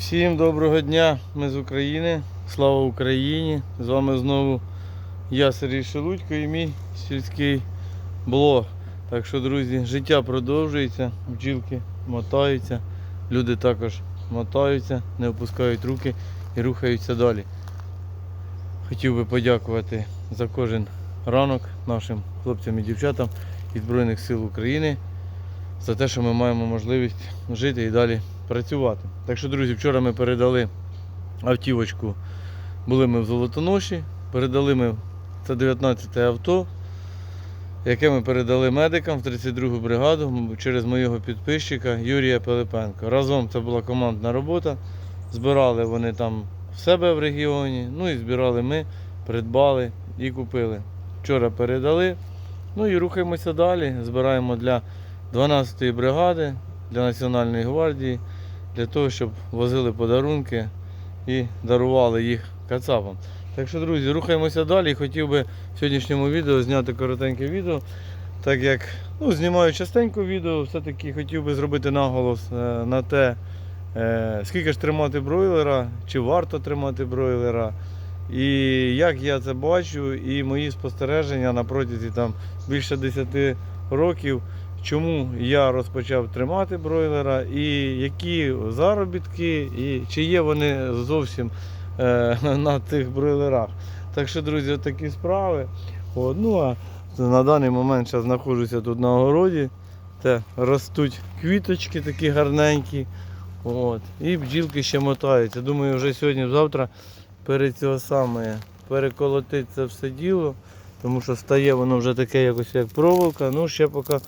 Всім доброго дня, ми з України. Слава Україні! З вами знову я Сергій Шелудько і мій сільський блог. Так що, друзі, життя продовжується, бджілки мотаються, люди також мотаються, не опускають руки і рухаються далі. Хотів би подякувати за кожен ранок нашим хлопцям і дівчатам із Збройних сил України за те, що ми маємо можливість жити і далі працювати. Так що, друзі, вчора ми передали автівочку, були ми в Золотоноші, передали ми це 19 те авто, яке ми передали медикам в 32-гу бригаду через моєго підписчика Юрія Пилипенко. Разом це була командна робота. Збирали вони там в себе в регіоні, ну і збирали ми, придбали і купили. Вчора передали. Ну і рухаємося далі. Збираємо для 12-ї бригади, для Національної гвардії, для того, щоб возили подарунки і дарували їх кацапам. Так що, друзі, рухаємося далі. Хотів би в сьогоднішньому відео зняти коротеньке відео. Так як ну, знімаю частенько відео, все-таки хотів би зробити наголос е, на те, е, скільки ж тримати бройлера, чи варто тримати бройлера. І як я це бачу, і мої спостереження на протязі там більше 10 років, чому я розпочав тримати бройлера, і які заробітки, і чи є вони зовсім е, на тих бройлерах. Так що, друзі, такі справи. От, ну, а на даний момент зараз знаходжуся тут на огороді, де ростуть квіточки такі гарненькі. От, і бджілки ще мотаються. Думаю, вже сьогодні-завтра перед цього саме переколотить це все діло, тому що стає воно вже таке якось як проволока, ну ще поки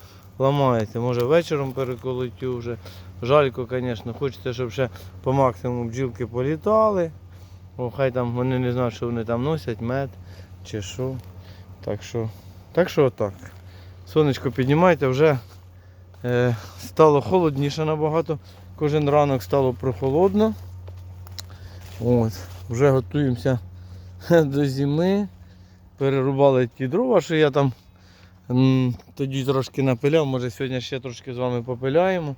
ламається. Може вечором переколотю вже. Жалько, звісно, хочеться, щоб ще по максимуму бджілки політали. О, хай там вони не знають, що вони там носять, мед чи що. Так що, так що отак. Сонечко піднімайте, вже е, стало холодніше набагато. Кожен ранок стало прохолодно. От, вже готуємося до зими. Перерубали ті дрова, що я там тоді трошки напиляв. Може сьогодні ще трошки з вами попиляємо.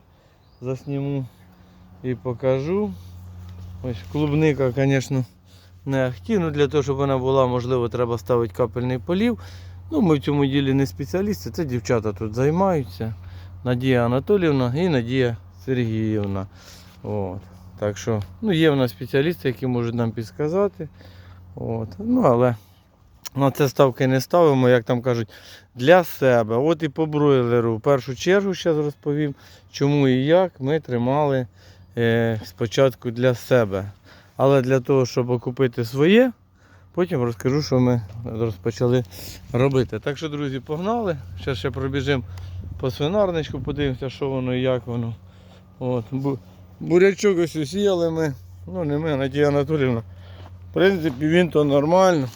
Засніму і покажу. Ось клубника, звісно, не ахті. Ну, для того, щоб вона була, можливо, треба ставити капельний полів. Ну, ми в цьому ділі не спеціалісти, це дівчата тут займаються. Надія Анатоліївна і Надія Сергіївна. От. Так що, ну, є в нас спеціалісти, які можуть нам підсказати. От. Ну, але на це ставки не ставимо, як там кажуть, для себе. От і по бройлеру. В першу чергу зараз розповім, чому і як ми тримали е, спочатку для себе. Але для того, щоб окупити своє, потім розкажу, що ми розпочали робити. Так що, друзі, погнали. Ще ще пробіжимо по свинарничку, подивимося, що воно і як воно. От. Бурячок ось усіяли ми. Ну не ми, Надія Анатоліївна. В принципі, він то нормально.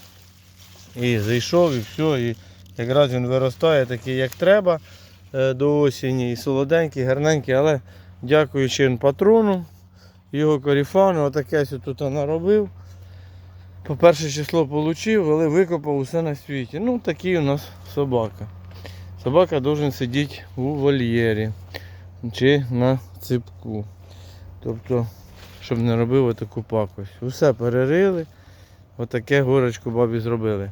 І зайшов, і все. І якраз він виростає такий, як треба е, до осені. І солоденький, гарненький, але дякуючи патрону, його коріфану, отаке тут наробив. По перше число отримав, але викопав усе на світі. Ну, такий у нас собака. Собака должен сидіти у вольєрі чи на ципку. Тобто, щоб не робив таку пакость. Усе перерили. Отаке горочку бабі зробили.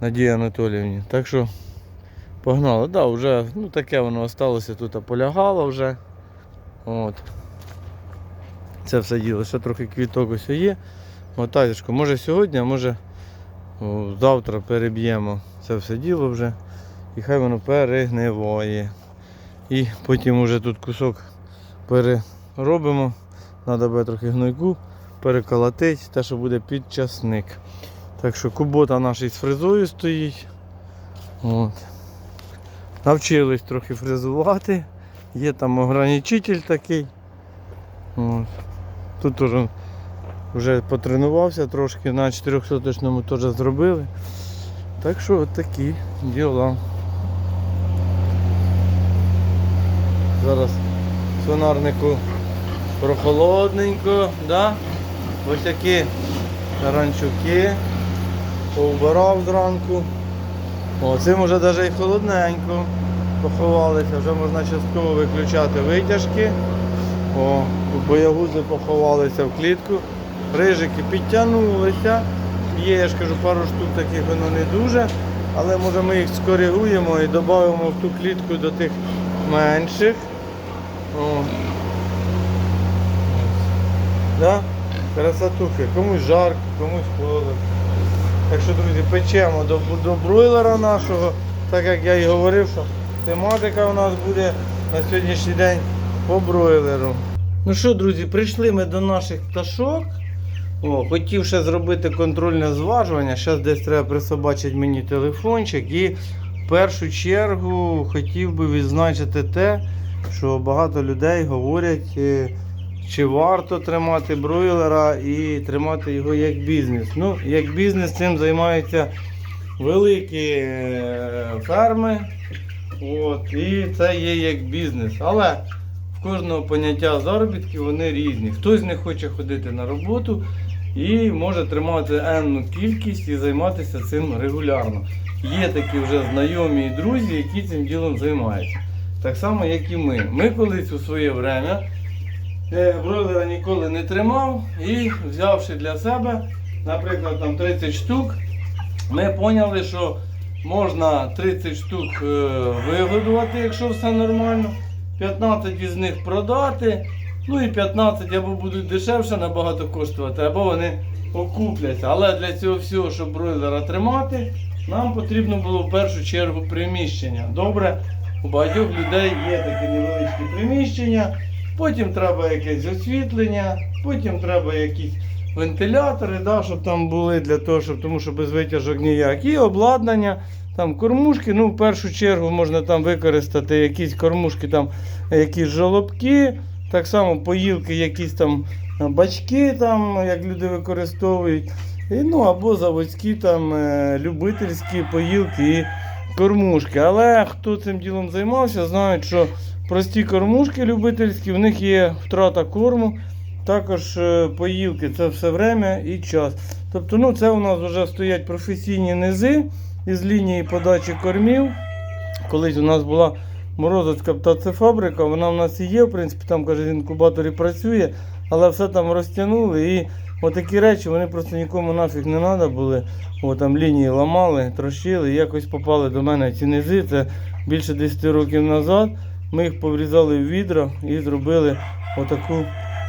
Надії Анатоліївні. Так що погнали. Да, вже ну, таке воно осталося тут а полягало вже. От. Це все діло. Ще трохи квіток ось є. Мотаточку. Може сьогодні, а може завтра переб'ємо це все діло вже. І хай воно перегниває. І потім уже тут кусок переробимо. Треба буде трохи гнойку переколотити, те, що буде під часник. Так що кубота наш із фрезою стоїть. От. Навчились трохи фрезувати. Є там ограничитель такий. От. Тут теж вже потренувався трошки, на 400-точному теж зробили. Так що от такі діла. Зараз сонарнику прохолодненько, да? Ось такі ранчуки повбирав зранку. О, цим вже навіть і холодненько поховалися, вже можна частково виключати витяжки. О, боягузи поховалися в клітку. Рижики підтягнулися. Є, я ж кажу, пару штук таких воно не дуже. Але може ми їх скоригуємо і додамо в ту клітку до тих менших. О. Да? Красотухи. Комусь жарко, комусь холодно. Так що, друзі, печемо до, до бройлера нашого, так як я і говорив, що тематика у нас буде на сьогоднішній день по бройлеру. Ну що, друзі, прийшли ми до наших пташок. О, хотів ще зробити контрольне зважування. Зараз десь треба присобачити мені телефончик. І в першу чергу хотів би відзначити те, що багато людей говорять, е, чи варто тримати бройлера і тримати його як бізнес. Ну, як бізнес цим займаються великі е, ферми. От, і це є як бізнес. Але в кожного поняття заробітків вони різні. Хтось не хоче ходити на роботу і може тримати енну кількість і займатися цим регулярно. Є такі вже знайомі і друзі, які цим ділом займаються. Так само, як і ми. Ми колись у своє время бройлера ніколи не тримав і взявши для себе, наприклад, там 30 штук, ми поняли, що можна 30 штук е, вигодувати, якщо все нормально, 15 із них продати, ну і 15 або будуть дешевше набагато коштувати, або вони окупляться. Але для цього всього, щоб бройлера тримати, нам потрібно було в першу чергу приміщення. Добре, у багатьох людей є такі невеличкі приміщення, потім треба якесь освітлення, потім треба якісь вентилятори, да, щоб там були для того, щоб, тому що без витяжок ніяк. І обладнання, там кормушки. Ну, в першу чергу можна там використати якісь кормушки, там якісь жолобки, так само поїлки, якісь там бачки, там, як люди використовують. І, ну, або заводські там е, любительські поїлки і кормушки. Але хто цим ділом займався, знають, що прості кормушки любительські, в них є втрата корму. Також е, поїлки це все время і час. Тобто, ну, це у нас вже стоять професійні низи із лінії подачі кормів. Колись у нас була морозовська птацефабрика, вона в нас і є, в принципі, там каже, в інкубаторі працює, але все там розтягнули. І отакі речі вони просто нікому нафіг не треба були. О, там лінії ламали, трощили, якось попали до мене ці низи. Це більше 10 років назад. Ми їх поврізали в відра і зробили отаку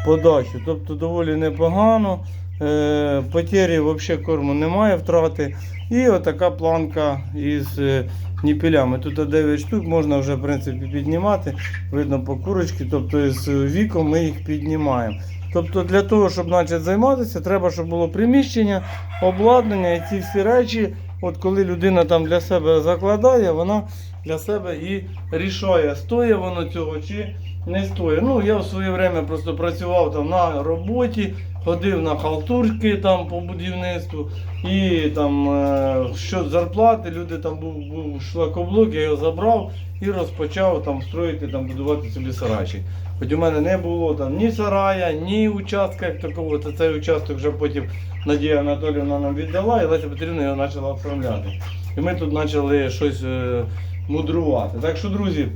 подачу. Тобто доволі непогано. Е, потері взагалі корму немає втрати. І отака планка із е, ніпілями. Тут 9 штук можна вже в принципі піднімати. Видно по курочці, тобто з віком ми їх піднімаємо. Тобто для того, щоб почати займатися, треба, щоб було приміщення, обладнання і ці всі речі. От коли людина там для себе закладає, вона для себе і рішає, стоїть воно цього чи не стоїть. Ну, я в своє время просто працював там на роботі, ходив на халтурки там по будівництву і там е, що зарплати, люди там був, був шлакоблок, я його забрав і розпочав там строїти, там будувати собі сарайчик. Хоч у мене не було там ні сарая, ні участка як такого, то цей участок вже потім Надія Анатоліївна нам віддала, і Леся Петрівна його почала оформляти. І ми тут почали щось е, мудрувати. Так що, друзі,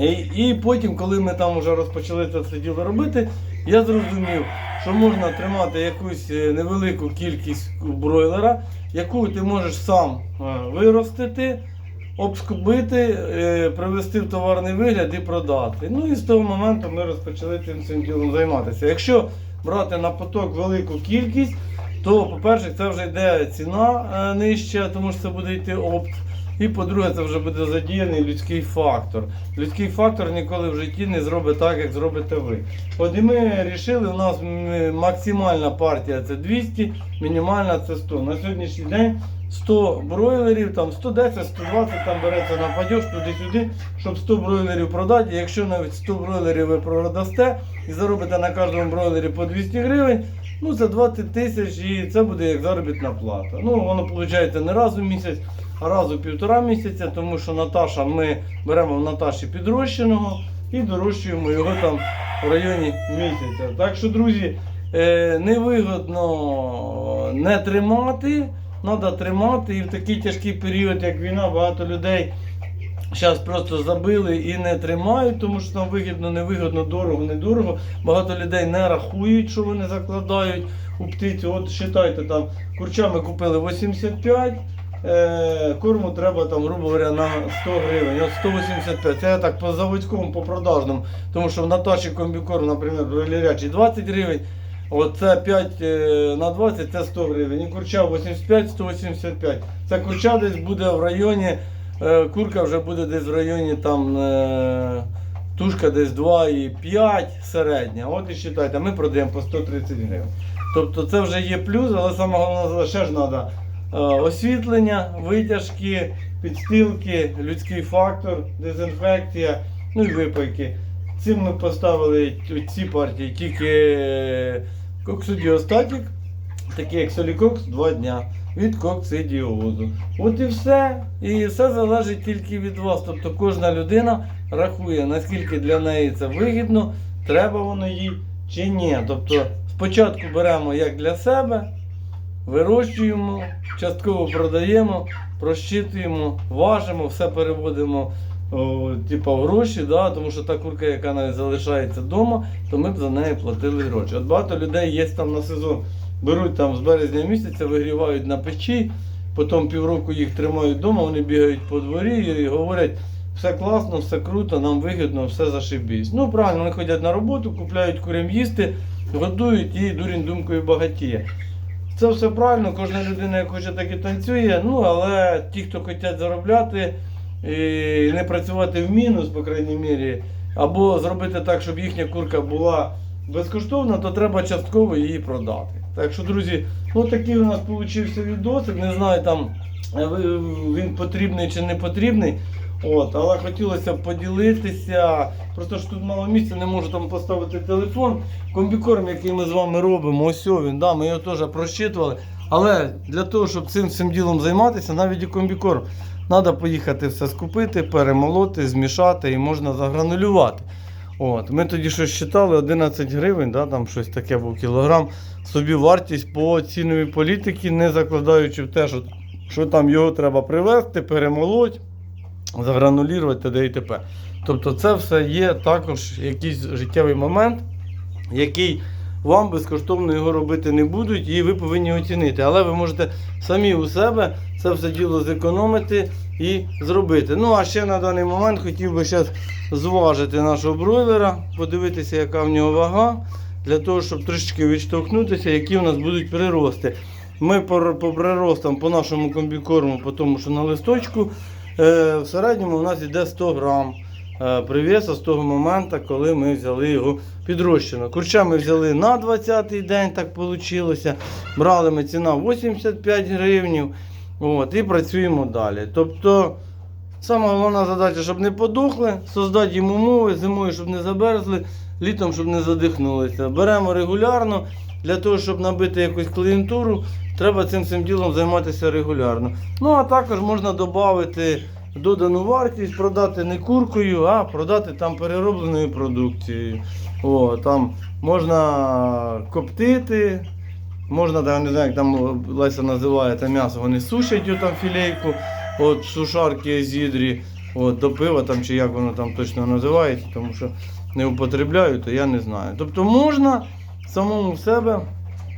і, і потім, коли ми там вже розпочали це все діло робити, я зрозумів, що можна тримати якусь е, невелику кількість бройлера, яку ти можеш сам е, виростити, обскубити, е, привести в товарний вигляд і продати. Ну і з того моменту ми розпочали цим, цим ділом займатися. Якщо брати на поток велику кількість, то, по-перше, це вже йде ціна нижча, тому що це буде йти опт. І по-друге, це вже буде задіяний людський фактор. Людський фактор ніколи в житті не зробить так, як зробите ви. От і ми вирішили, у нас максимальна партія це 200, мінімальна це 100. На сьогоднішній день 100 бройлерів, там 110, 120 там береться на падеж туди-сюди, щоб 100 бройлерів продати. І якщо навіть 100 бройлерів ви продасте і заробите на кожному бройлері по 200 гривень, ну це 20 тисяч і це буде як заробітна плата. Ну воно виходить не раз у місяць, раз у півтора місяця, тому що Наташа, ми беремо в Наташі підрощеного і дорощуємо його там в районі місяця. Так що, друзі, е, невигодно не тримати, треба тримати. І в такий тяжкий період, як війна, багато людей Зараз просто забили і не тримають, тому що там вигідно, невигідно, дорого, недорого. Багато людей не рахують, що вони закладають у птицю. От вважайте, там курчами купили 85, е, корму треба там, грубо говоря, на 100 гривень. От 185. Це я так по заводському, по продажному. Тому що в Наташі комбікорм, наприклад, бролерячий 20 гривень. Оце 5 е, на 20 це 100 гривень. І курча 85, 185. Це курча десь буде в районі, е, курка вже буде десь в районі там. Тушка десь 2,5 середня. От і вважайте, ми продаємо по 130 гривень. Тобто це вже є плюс, але саме головне ще ж треба освітлення, витяжки, підстилки, людський фактор, дезінфекція, ну і випайки. Цим ми поставили ці партії тільки е, коксидіостатік, такий як солікокс 2 дня від коксидіозу. От і все. І все залежить тільки від вас. Тобто кожна людина рахує, наскільки для неї це вигідно, треба воно їй чи ні. Тобто спочатку беремо як для себе, вирощуємо, частково продаємо, прощитуємо, важимо, все переводимо о, типа, в гроші, да, тому що та курка, яка навіть залишається вдома, то ми б за неї платили гроші. От багато людей є там на сезон, беруть там з березня місяця, вигрівають на печі, потім півроку їх тримають вдома, вони бігають по дворі і говорять, все класно, все круто, нам вигідно, все зашибісь. Ну правильно, вони ходять на роботу, купляють курям їсти, годують і дурень думкою багатіє. Це все правильно, кожна людина хоче, так і танцює. Ну, але ті, хто хочуть заробляти і не працювати в мінус, по крайній мірі, або зробити так, щоб їхня курка була безкоштовна, то треба частково її продати. Так що, друзі, ну такий у нас вийшов відосик. Не знаю, там е, він потрібний чи не потрібний. От, але хотілося б поділитися. Просто ж тут мало місця, не можу там поставити телефон. Комбікорм, який ми з вами робимо, ось він, да, ми його теж просчитували. Але для того, щоб цим всім ділом займатися, навіть і комбікорм, треба поїхати все скупити, перемолоти, змішати і можна загранулювати. От, ми тоді щось считали 11 гривень, да, там щось таке був кілограм. Собі вартість по ціновій політиці, не закладаючи в те, що, що там його треба привезти, перемолоть загранулірувати т.д. і т.п. Тобто це все є також якийсь життєвий момент, який вам безкоштовно його робити не будуть, і ви повинні оцінити. Але ви можете самі у себе це все діло зекономити і зробити. Ну а ще на даний момент хотів би зараз зважити нашого бройлера, подивитися, яка в нього вага, для того, щоб трошечки відштовхнутися, які у нас будуть прирости. Ми по, приростам по нашому комбікорму, по тому, що на листочку, в середньому у нас йде 100 грам е, привіса з того моменту, коли ми взяли його підрощено. Курча ми взяли на 20-й день, так вийшло. Брали ми ціна 85 гривень. От, і працюємо далі. Тобто, сама головна задача, щоб не подохли, создати їм умови, зимою, щоб не замерзли, літом, щоб не задихнулися. Беремо регулярно. Для того, щоб набити якусь клієнтуру, треба цим всім ділом займатися регулярно. Ну, а також можна додати додану вартість, продати не куркою, а продати там переробленою продукцією. О, там можна коптити, можна, там, не знаю, як там Леся називає це м'ясо, вони сушать там філейку, от сушарки зідрі, от, до пива там, чи як воно там точно називається, тому що не употребляю, то я не знаю. Тобто можна самому в себе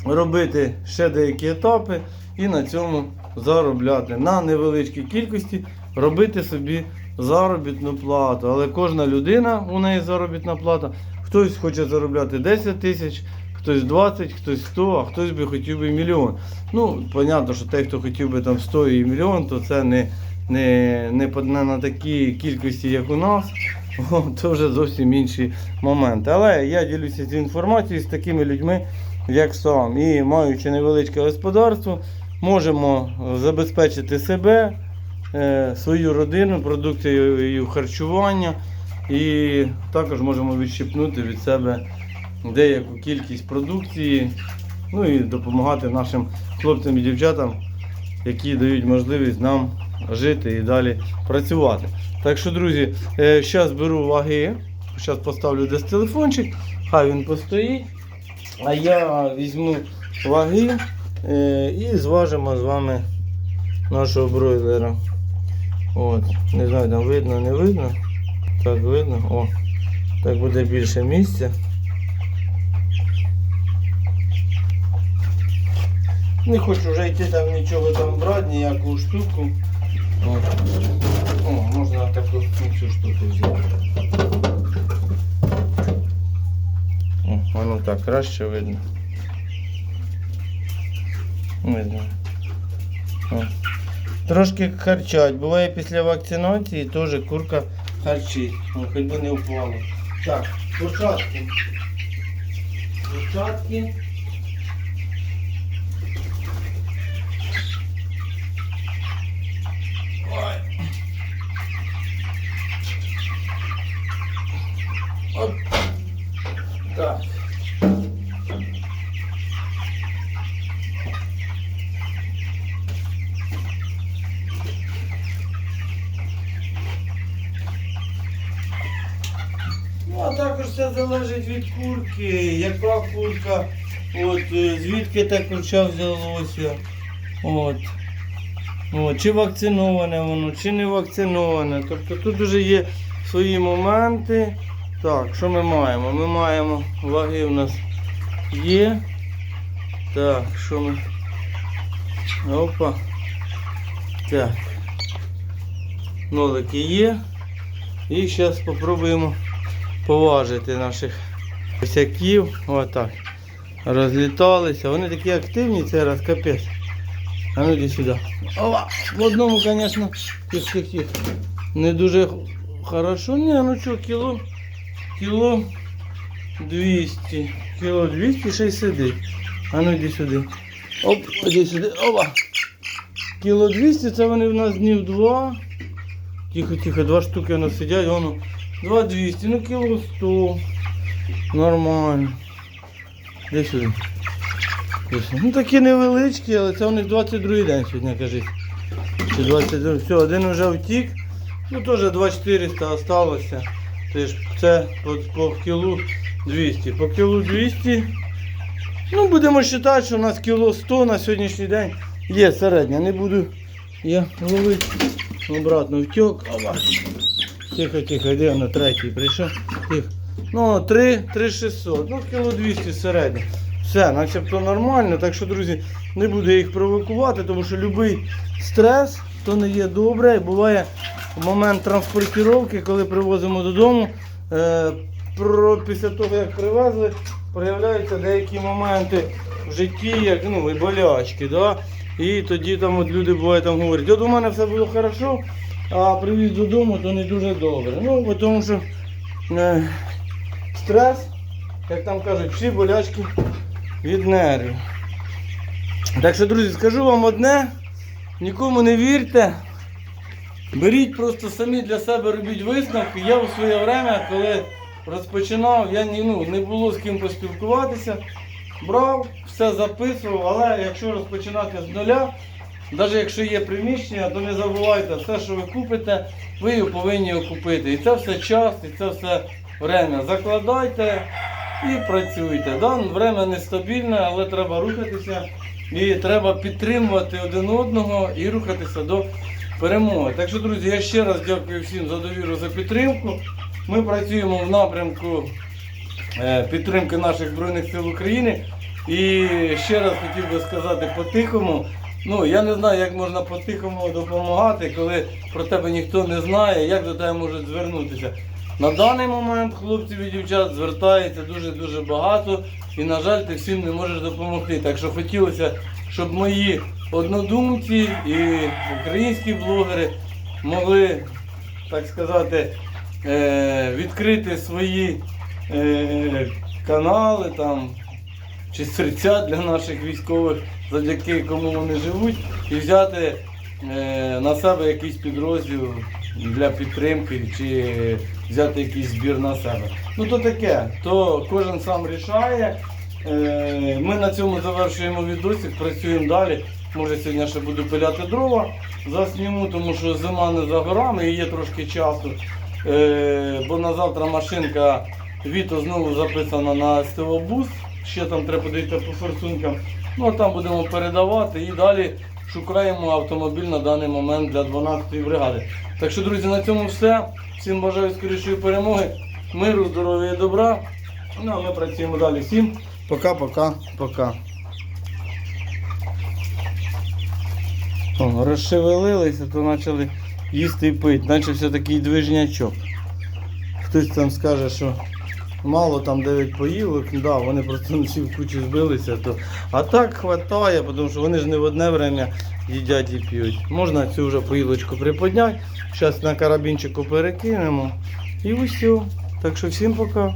робити ще деякі етапи і на цьому заробляти. На невеличкій кількості робити собі заробітну плату. Але кожна людина у неї заробітна плата. Хтось хоче заробляти 10 тисяч, хтось 20, хтось 100, а хтось би хотів би мільйон. Ну, понятно, що той, хто хотів би там 100 і мільйон, то це не, не, не, не на такій кількості, як у нас. Це вже зовсім інші моменти. Але я ділюся цією інформацією з такими людьми, як сам. І маючи невеличке господарство, можемо забезпечити себе, е, свою родину продукцією харчування. І також можемо відщипнути від себе деяку кількість продукції, ну і допомагати нашим хлопцям і дівчатам, які дають можливість нам жити і далі працювати. Так що, друзі, зараз беру ваги, зараз поставлю десь телефончик, хай він постоїть, а я візьму ваги е, і зважимо з вами нашого бройлера. От, не знаю, там видно, не видно. Так видно. О, так буде більше місця. Не хочу вже йти там нічого там брати, ніяку штуку. От. О, можна таку цю штуку взяти. О, воно так краще видно. Видно. О. Трошки харчать. Буває після вакцинації теж курка харчить. О, хоч би не впала. Так, початки. Перчатки. Ну, а також все залежить від курки, яка курка, от, е, звідки та курча взялося. От. От, чи вакциноване воно, чи не вакциноване. Тобто тут вже є свої моменти. Так, що ми маємо? Ми маємо ваги у нас є. Так, що ми. Опа. Так. Нолики є. І зараз спробуємо поважити наших косяків. Отак. Розліталися. Вони такі активні цей раз, капець. А ну іди сюди. Ова! В одному, звісно. Не дуже хорошо. Ні, ну що, кіло. Кіло 200. Кіло 200 ще сидить. А ну іди сюди. Оп, іди сюди. Опа. Кіло 200 це вони в нас днів два. Тихо, тихо, два штуки воно сидять, воно 2200, ну кіло 100. Нормально. Де сюди? Ну такі невеличкі, але це у них 22 день сьогодні, кажіть. Чи 22. Все, один вже втік. Ну теж 2400 осталося. Тож це по, по кілу 200. По кілу 200. Ну будемо вважати, що у нас кіло 100 на сьогоднішній день є середня. Не буду я ловити обратно втік. Тихо, тихо, де на третій прийшов. Тихо. Ну, 3, 3600, ну кіло 200 середньо. Все, начебто нормально. Так що, друзі, не буду їх провокувати, тому що будь-який стрес то не є добре. Буває момент транспортування, коли привозимо додому. Е, про, після того, як привезли, проявляються деякі моменти в житті, як ну, і болячки. Да? І тоді там от люди бувають там говорять, от у мене все було хорошо, а привіз додому, то не дуже добре. Ну, тому що е, стрес, як там кажуть, всі болячки від нервів. Так що, друзі, скажу вам одне, нікому не вірте. Беріть просто самі для себе робіть висновки. Я у своє время, коли розпочинав, я ну, не було з ким поспілкуватися. Брав, все записував, але якщо розпочинати з нуля, навіть якщо є приміщення, то не забувайте, все, що ви купите, ви його повинні окупити. І це все час, і це все время. Закладайте і працюйте. Да, время нестабільне, але треба рухатися і треба підтримувати один одного і рухатися до перемоги. Так що, друзі, я ще раз дякую всім за довіру, за підтримку. Ми працюємо в напрямку е, підтримки наших Збройних сил України. І ще раз хотів би сказати по-тихому. Ну, я не знаю, як можна по-тихому допомагати, коли про тебе ніхто не знає, як до тебе можуть звернутися. На даний момент хлопців і дівчат звертається дуже-дуже багато, і, на жаль, ти всім не можеш допомогти. Так що хотілося, щоб мої однодумці і українські блогери могли, так сказати, е, відкрити свої е, канали там, чи серця для наших військових, завдяки кому вони живуть, і взяти е, на себе якийсь підрозділ для підтримки, чи взяти якийсь збір на себе. Ну то таке, то кожен сам рішає. Е, Ми на цьому завершуємо відосик, працюємо далі. Може сьогодні ще буду пиляти дрова, засніму, тому що зима не за горами і є трошки часу. Е, Бо на завтра машинка Віто знову записана на СТО Бус. Ще там треба подивитися по форсункам. Ну а там будемо передавати і далі шукаємо автомобіль на даний момент для 12-ї бригади. Так що, друзі, на цьому все. Всім бажаю скорішої перемоги, миру, здоров'я і добра. Ну а ми працюємо далі. Всім пока-пока, пока. О, розшевелилися, то почали їсти і пити. Начався такий движнячок. Хтось там скаже, що мало там 9 поїлок, да, вони просто всі в кучу збилися. То... А так хватає, тому що вони ж не в одне время їдять і п'ють. Можна цю вже поїлочку приподняти. Зараз на карабінчику перекинемо. І усе. Так що всім пока.